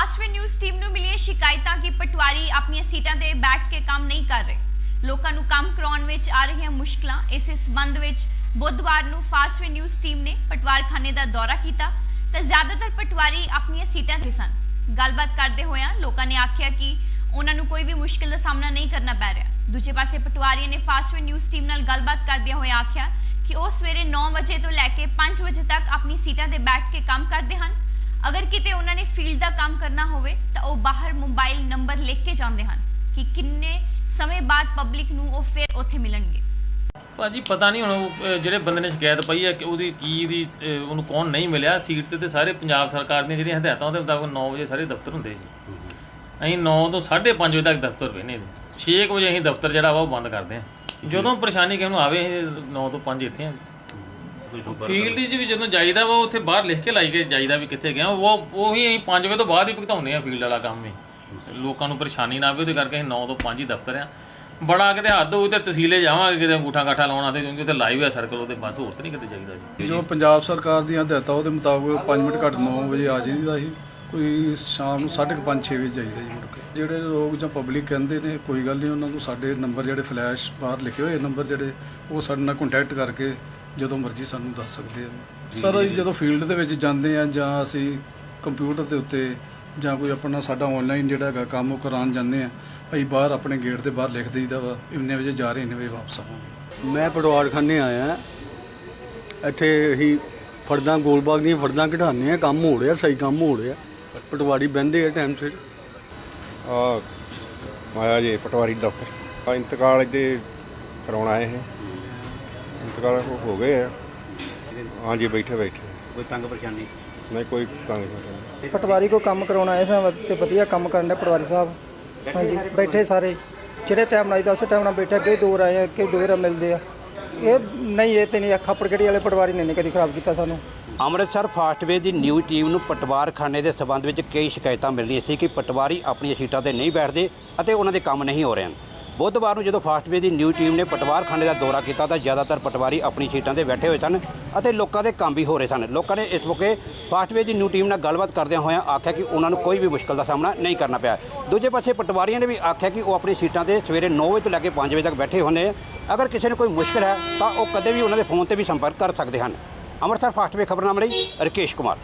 Fastway news team ਨੂੰ ਮਿਲੀਆਂ ਸ਼ਿਕਾਇਤਾਂ ਕਿ ਪਟਵਾਰੀ ਆਪਣੀਆਂ ਸੀਟਾਂ ਤੇ ਬੈਠ ਕੇ ਕੰਮ ਨਹੀਂ ਕਰ ਰਹੇ। ਲੋਕਾਂ ਨੂੰ ਕੰਮ ਕਰਾਉਣ ਵਿੱਚ ਆ ਰਹੀਆਂ ਮੁਸ਼ਕਲਾਂ, ਇਸੇ ਸਬੰਧ ਵਿੱਚ ਬੁੱਧਵਾਰ ਨੂੰ ਫਾਸਟਵੇ ਨਿਊਜ਼ ਟੀਮ ਨੇ ਪਟਵਾਰਖਾਨੇ ਦਾ ਦੌਰਾ ਕੀਤਾ। ਤਾਂ ਜ਼ਿਆਦਾਤਰ ਪਟਵਾਰੀ ਆਪਣੀਆਂ ਸੀਟਾਂ ਤੇ ਸਨ। ਗੱਲਬਾਤ ਕਰਦੇ ਹੋਇਆਂ ਲੋਕਾਂ ਨੇ ਆਖਿਆ ਕਿ ਉਹਨਾਂ ਨੂੰ ਕੋਈ ਵੀ ਮੁਸ਼ਕਲ ਦਾ ਸਾਹਮਣਾ ਨਹੀਂ ਕਰਨਾ ਪੈ ਰਿਹਾ। ਦੂਜੇ ਪਾਸੇ ਪਟਵਾਰੀਆਂ ਨੇ ਫਾਸਟਵੇ ਨਿਊਜ਼ ਟੀਮ ਨਾਲ ਗੱਲਬਾਤ ਕਰਦਿਆਂ ਹੋਇਆਂ ਆਖਿਆ ਕਿ ਉਹ ਸਵੇਰੇ 9 ਵਜੇ ਤੋਂ ਲੈ ਕੇ 5 ਵਜੇ ਤੱਕ ਆਪਣੀ ਸੀਟਾਂ ਤੇ ਬੈਠ ਕੇ ਕੰਮ ਕਰਦੇ ਹਨ। ਅਗਰ ਕਿਤੇ ਉਹਨਾਂ ਨੇ ਫੀਲਡ ਦਾ ਕੰਮ ਕਰਨਾ ਹੋਵੇ ਤਾਂ ਉਹ ਬਾਹਰ ਮੋਬਾਈਲ ਨੰਬਰ ਲਿਖ ਕੇ ਜਾਂਦੇ ਹਨ ਕਿ ਕਿੰਨੇ ਸਮੇਂ ਬਾਅਦ ਪਬਲਿਕ ਨੂੰ ਉਹ ਫਿਰ ਉੱਥੇ ਮਿਲਣਗੇ। ਭਾਜੀ ਪਤਾ ਨਹੀਂ ਹੁਣ ਉਹ, ਜਿਹੜੇ ਬੰਦੇ ਨੇ ਸ਼ਿਕਾਇਤ ਪਈ ਹੈ ਕਿ ਉਹਦੀ ਕੀ ਦੀ ਉਹਨੂੰ ਕੌਣ ਨਹੀਂ ਮਿਲਿਆ। ਸੀਟ ਤੇ ਤੇ ਸਾਰੇ ਪੰਜਾਬ ਸਰਕਾਰ ਦੀਆਂ ਜਿਹੜੀਆਂ ਹਦਾਇਤਾਂ ਉਹਦੇ ਮੁਤਾਬਕ 9 ਵਜੇ ਸਾਰੇ ਦਫ਼ਤਰ ਹੁੰਦੇ ਸੀ। ਅਸੀਂ 9 ਤੋਂ 5:30 ਵਜੇ ਤੱਕ ਦਫ਼ਤਰ ਬਹਿਨੇ ਸੀ। 6 ਵਜੇ ਅਸੀਂ ਦਫ਼ਤਰ ਜਿਹੜਾ ਵਾ ਉਹ ਬੰਦ ਕਰਦੇ ਹਾਂ। ਜਦੋਂ ਪਰੇਸ਼ਾਨੀ ਕਿਸੇ ਨੂੰ ਆਵੇ ਅਸੀਂ 9 ਤੋਂ 5 ਇੱਥੇ ਹਾਂ। ਫੀਲਡ 'ਚ ਵੀ ਜਦੋਂ ਜਾਈਦਾ ਵਾ ਉੱਥੇ ਬਾਹਰ ਲਿਖ ਕੇ ਲਾਈ ਕੇ ਜਾਈਦਾ ਵੀ ਕਿੱਥੇ ਗਿਆ। ਉਹ ਉਹੀ ਅਸੀਂ 5 ਵਜੇ ਤੋਂ ਬਾਅਦ ਹੀ ਭੁਗਤਾਉਂਦੇ ਆ ਫੀਲਡ ਵਾਲਾ ਕੰਮ ਹੀ। ਲੋਕਾਂ ਨੂੰ ਪਰੇਸ਼ਾਨੀ ਨਾ ਆਵੇ ਉਹਦੇ ਕਰਕੇ ਅਸੀਂ 9 ਤੋਂ 5 ਹੀ ਦਫ਼ਤਰ ਆ ਬੜਾ ਕਿਤੇ ਹੱਦ ਹੋਊ ਤੇ ਤਹਿਸੀਲੇ ਜਾਵਾਂਗੇ ਕਿਤੇ ਅੰਗੂਠਾ ਕਾਠਾ ਲਾਉਣਾ ਤੇ ਕਿਉਂਕਿ ਉੱਥੇ ਲਾਈਵ ਹੈ ਸਰਕਲ ਉਹਦੇ ਬਸ ਹੋਰ ਤਾਂ ਨਹੀਂ ਕਿਤੇ ਚਾਹੀਦਾ ਜੀ। ਜੋ ਪੰਜਾਬ ਸਰਕਾਰ ਦੀਆਂ ਹਦਾਇਤਾਂ ਉਹਦੇ ਮੁਤਾਬਕ 5 ਮਿੰਟ ਘੱਟ 9 ਵਜੇ ਆ ਜਾਈਦਾ ਸੀ। ਕੋਈ ਸ਼ਾਮ ਨੂੰ 5:30 6 ਵਜੇ ਜਾਈਦਾ ਜੀ ਮੁੜ ਕੇ। ਜਿਹੜੇ ਲੋਕ ਜਾਂ ਪਬਲਿਕ ਕਹਿੰਦੇ ਨੇ ਕੋਈ ਗੱਲ ਨਹੀਂ ਉਹਨਾਂ ਨੂੰ ਸਾਡੇ ਨੰਬਰ ਜਿਹੜੇ ਫਲੈਸ਼ ਬਾਹਰ ਲਿਖੇ ਹੋਏ ਨੰਬਰ ਜਿਹੜੇ ਉਹ ਸਾਡੇ ਨਾਲ ਕੰਟੈਕਟ ਕਰਕੇ ਜਦੋਂ ਮਰਜ਼ੀ ਸਾਨੂੰ ਦੱਸ ਸਕਦੇ ਆ। ਸਰ ਅਸੀਂ ਜਦੋਂ ਫੀਲਡ ਦੇ ਵਿੱਚ ਜਾਂਦੇ ਆ ਜਾਂ ਅਸੀਂ ਕੰਪਿਊਟਰ ਦੇ ਉੱਤੇ ਜਾਂ ਕੋਈ ਆਪਣਾ ਸਾਡਾ ਆਨਲਾਈਨ ਜਿਹੜਾ ਹੈਗਾ ਕੰਮ ਉਹ ਕਰਾਉਣ ਜਾਂਦੇ ਆ ਅਸੀਂ ਬਾਹਰ ਆਪਣੇ ਗੇਟ ਦੇ ਬਾਹਰ ਲਿਖ ਦਈਦਾ ਵਾ ਇੰਨੇ ਵਜੇ ਜਾ ਰਹੇ ਇੰਨੇ ਵਜੇ ਵਾਪਸ ਆਵਾਂਗੇ। ਮੈਂ ਪਟਵਾਰਖਾਨੇ ਆਇਆ ਇੱਥੇ ਅਸੀਂ ਫਰਦਾਂ ਗੋਲਬਾਗ ਦੀਆਂ ਫਰਦਾਂ ਕਢਾਉਂਦੇ ਆ ਕੰਮ ਹੋ ਰਿਹਾ ਸਹੀ ਕੰਮ ਹੋ ਰਿਹਾ। ਪਟਵਾਰੀ ਬਹਿੰਦੇ ਆ ਟਾਈਮ ਸਿਰ। ਆ ਆਇਆ ਜੀ ਪਟਵਾਰੀ ਡਾਕਟਰ। ਆ ਇੰਤਕਾਲ ਇਹਦੇ ਕਰਾਉਣਾ ਆਏ ਇਹ ਇੰਤਕਾਲ ਹੋ- ਗਏ ਆ। ਹਾਂਜੀ ਬੈਠੇ ਬੈਠੇ। ਕੋਈ ਤੰਗ ਪਰੇਸ਼ਾਨੀ? ਨਹੀਂ ਕੋਈ ਤੰਗ ਨਹੀਂ। ਪਟਵਾਰੀ ਕੋ ਕੰਮ ਕਰਾਉਣਾ ਆਏ ਸਾਂ ਤੇ ਵਧੀਆ ਕੰਮ ਕਰਨ ਦੇ ਪਟਵਾਰੀ ਸਾਹਿਬ। ਹਾਂਜੀ ਬੈਠੇ ਸਾਰੇ। ਜਿਹੜੇ ਟਾਈਮ ਨਾਲ ਆਈਦਾ ਉਸੇ ਟਾਈਮ ਨਾਲ ਬੈਠੇ ਅੱਗੇ ਦੂਰ ਆਏ ਆ ਕਿ ਦੂਰ ਮਿਲਦੇ ਆ। ਇਹ ਨਹੀਂ ਇਹ ਤੇ ਨਹੀਂ ਅੱਖਾਂ ਪੜਗੜੀ ਵਾਲੇ ਪਟਵਾਰੀ ਨੇ ਨਹੀਂ ਕਦੀ ਖਰਾਬ ਕੀਤਾ ਸਾਨੂੰ। ਅੰਮ੍ਰਿਤਸਰ ਫਾਸਟਵੇ ਦੀ ਨਿਊ ਟੀਮ ਨੂੰ ਪਟਵਾਰਖਾਨੇ ਦੇ ਸਬੰਧ ਵਿੱਚ ਕਈ ਸ਼ਿਕਾਇਤਾਂ ਮਿਲ ਰਹੀਆਂ ਸੀ ਕਿ ਪਟਵਾਰੀ ਆਪਣੀਆਂ ਸੀਟਾਂ ਤੇ ਨਹੀਂ ਬੈਠਦੇ ਅਤੇ ਉਹਨਾਂ ਦੇ ਕੰਮ ਨਹੀਂ ਹੋ ਰਹੇ ਹਨ। ਬੁੱਧਵਾਰ ਨੂੰ ਜਦੋਂ ਫਾਸਟਵੇ ਦੀ ਨਿਊ ਟੀਮ ਨੇ ਪਟਵਾਰਖਾਨੇ ਦਾ ਦੌਰਾ ਕੀਤਾ ਤਾਂ ਜ਼ਿਆਦਾਤਰ ਪਟਵਾਰੀ ਆਪਣੀ ਸੀਟਾਂ ਤੇ ਬੈਠੇ ਹੋਏ ਸਨ ਅਤੇ ਲੋਕਾਂ ਦੇ ਕੰਮ ਵੀ ਹੋ ਰਹੇ ਸਨ। ਲੋਕਾਂ ਨੇ ਇਸ ਮੌਕੇ ਫਾਸਟਵੇ ਦੀ ਨਿਊ ਟੀਮ ਨਾਲ ਗੱਲਬਾਤ ਕਰਦਿਆਂ ਹੋਇਆਂ ਆਖਿਆ ਕਿ ਉਹਨਾਂ ਨੂੰ ਕੋਈ ਵੀ ਮੁਸ਼ਕਲ ਦਾ ਸਾਹਮਣਾ ਨਹੀਂ ਕਰਨਾ ਪਿਆ। ਦੂਜੇ ਪਾਸੇ ਪਟਵਾਰੀਆਂ ਨੇ ਵੀ ਆਖਿਆ ਕਿ ਉਹ ਆਪਣੀ ਸੀਟਾਂ ਤੇ ਸਵੇਰੇ 9 ਵਜੇ ਤੋਂ ਲੈ ਕੇ 5 ਵਜੇ ਤੱਕ ਬੈਠੇ ਹੁੰਦੇ ਆ। ਅਗਰ ਕਿਸੇ ਨੂੰ ਕੋਈ ਮੁਸ਼ਕਲ ਹੈ ਤਾਂ ਉਹ ਕਦੇ ਵੀ ਉਹਨਾਂ ਦੇ ਫੋਨ ਤੇ ਵੀ ਸੰਪਰਕ ਕਰ ਸਕਦੇ ਹਨ। ਅੰਮ੍ਰਿਤਸਰ ਫਾਸਟਵੇ ਖਬਰਨਾਮੇ ਲਈ ਰਕੇਸ਼ ਕੁਮਾਰ।